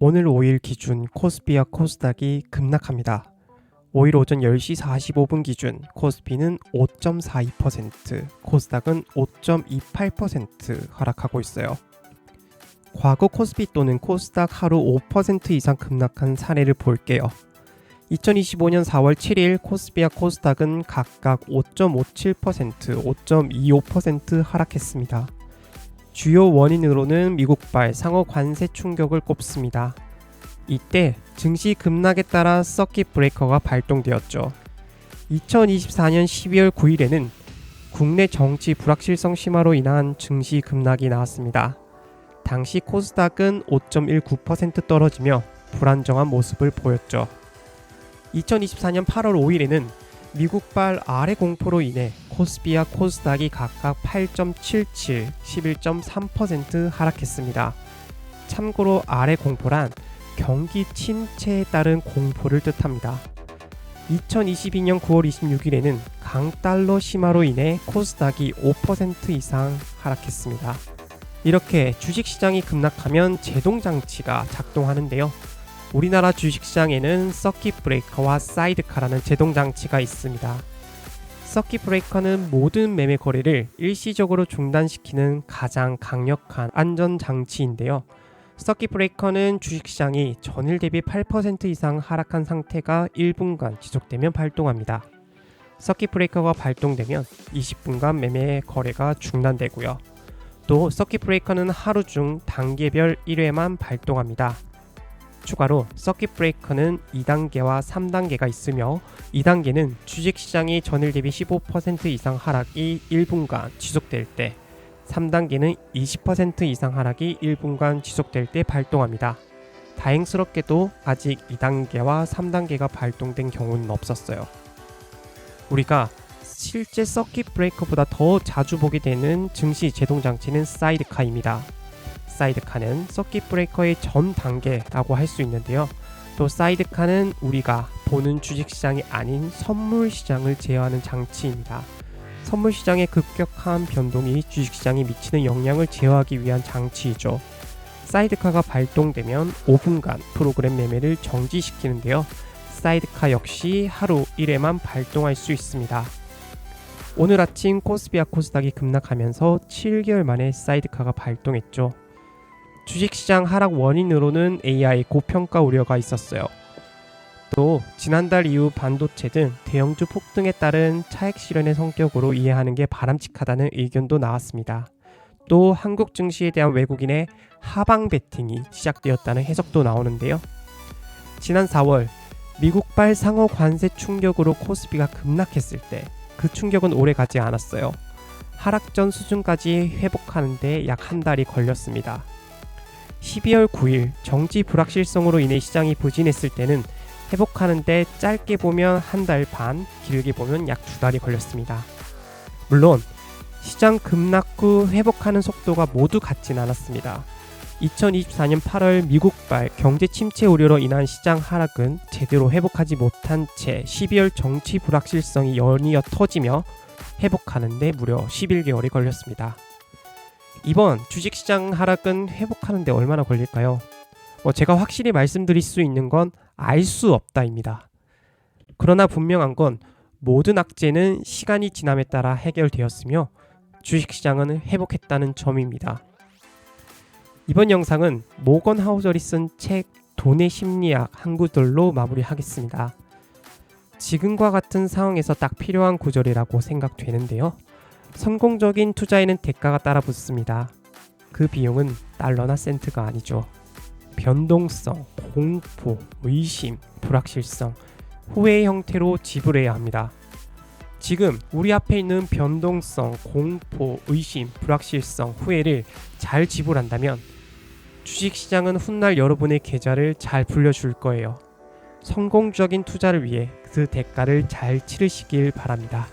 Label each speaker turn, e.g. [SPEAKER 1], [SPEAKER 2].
[SPEAKER 1] 오늘 5일 기준 코스피와 코스닥이 급락합니다. 5일 오전 10시 45분 기준 코스피는 5.42%, 코스닥은 5.28% 하락하고 있어요. 과거 코스피 또는 코스닥 하루 5% 이상 급락한 사례를 볼게요. 2025년 4월 7일 코스피와 코스닥은 각각 5.57%, 5.25% 하락했습니다. 주요 원인으로는 미국발 상호 관세 충격을 꼽습니다. 이때 증시 급락에 따라 서킷 브레이커가 발동되었죠. 2024년 12월 9일에는 국내 정치 불확실성 심화로 인한 증시 급락이 나왔습니다. 당시 코스닥은 5.19% 떨어지며 불안정한 모습을 보였죠. 2024년 8월 5일에는 미국발 아래 공포로 인해 코스피와 코스닥이 각각 8.77, 11.3% 하락했습니다. 참고로 아래 공포란 경기 침체에 따른 공포를 뜻합니다. 2022년 9월 26일에는 강달러 심화로 인해 코스닥이 5% 이상 하락했습니다. 이렇게 주식시장이 급락하면 제동장치가 작동하는데요. 우리나라 주식시장에는 서킷 브레이커와 사이드카라는 제동장치가 있습니다. 서킷 브레이커는 모든 매매 거래를 일시적으로 중단시키는 가장 강력한 안전 장치인데요. 서킷 브레이커는 주식시장이 전일 대비 8% 이상 하락한 상태가 1분간 지속되면 발동합니다. 서킷 브레이커가 발동되면 20분간 매매 거래가 중단되고요. 또 서킷 브레이커는 하루 중 단계별 1회만 발동합니다. 추가로 서킷 브레이커는 2단계와 3단계가 있으며 2단계는 주식시장이 전일 대비 15% 이상 하락이 1분간 지속될 때 3단계는 20% 이상 하락이 1분간 지속될 때 발동합니다. 다행스럽게도 아직 2단계와 3단계가 발동된 경우는 없었어요. 우리가 실제 서킷 브레이커보다 더 자주 보게 되는 증시 제동 장치는 사이드카입니다. 사이드카는 서킷 브레이커의 전 단계라고 할 수 있는데요. 또 사이드카는 우리가 보는 주식시장이 아닌 선물 시장을 제어하는 장치입니다. 선물 시장의 급격한 변동이 주식시장에 미치는 영향을 제어하기 위한 장치이죠. 사이드카가 발동되면 5분간 프로그램 매매를 정지시키는데요. 사이드카 역시 하루 1회만 발동할 수 있습니다. 오늘 아침 코스피와 코스닥이 급락하면서 7개월 만에 사이드카가 발동했죠. 주식시장 하락 원인으로는 AI 고평가 우려가 있었어요. 또 지난달 이후 반도체 등 대형주 폭등에 따른 차익 실현의 성격으로 이해하는 게 바람직하다는 의견도 나왔습니다. 또 한국 증시에 대한 외국인의 하방 베팅이 시작되었다는 해석도 나오는데요. 지난 4월 미국발 상호 관세 충격으로 코스피가 급락했을 때 그 충격은 오래 가지 않았어요. 하락 전 수준까지 회복하는데 약 한 달이 걸렸습니다. 12월 9일 정치 불확실성으로 인해 시장이 부진했을 때는 회복하는데 짧게 보면 한 달 반, 길게 보면 약 두 달이 걸렸습니다. 물론 시장 급락 후 회복하는 속도가 모두 같진 않았습니다. 2024년 8월 미국발 경제 침체 우려로 인한 시장 하락은 제대로 회복하지 못한 채 12월 정치 불확실성이 연이어 터지며 회복하는데 무려 11개월이 걸렸습니다. 이번 주식시장 하락은 회복하는데 얼마나 걸릴까요? 뭐 제가 확실히 말씀드릴 수 있는 건 알 수 없다입니다. 그러나 분명한 건 모든 악재는 시간이 지남에 따라 해결되었으며 주식시장은 회복했다는 점입니다. 이번 영상은 모건 하우저리 쓴 책 돈의 심리학 한 구절로 마무리하겠습니다. 지금과 같은 상황에서 딱 필요한 구절이라고 생각되는데요. 성공적인 투자에는 대가가 따라 붙습니다. 그 비용은 달러나 센트가 아니죠. 변동성, 공포, 의심, 불확실성, 후회의 형태로 지불해야 합니다. 지금 우리 앞에 있는 변동성, 공포, 의심, 불확실성, 후회를 잘 지불한다면 주식시장은 훗날 여러분의 계좌를 잘 불려줄 거예요. 성공적인 투자를 위해 그 대가를 잘 치르시길 바랍니다.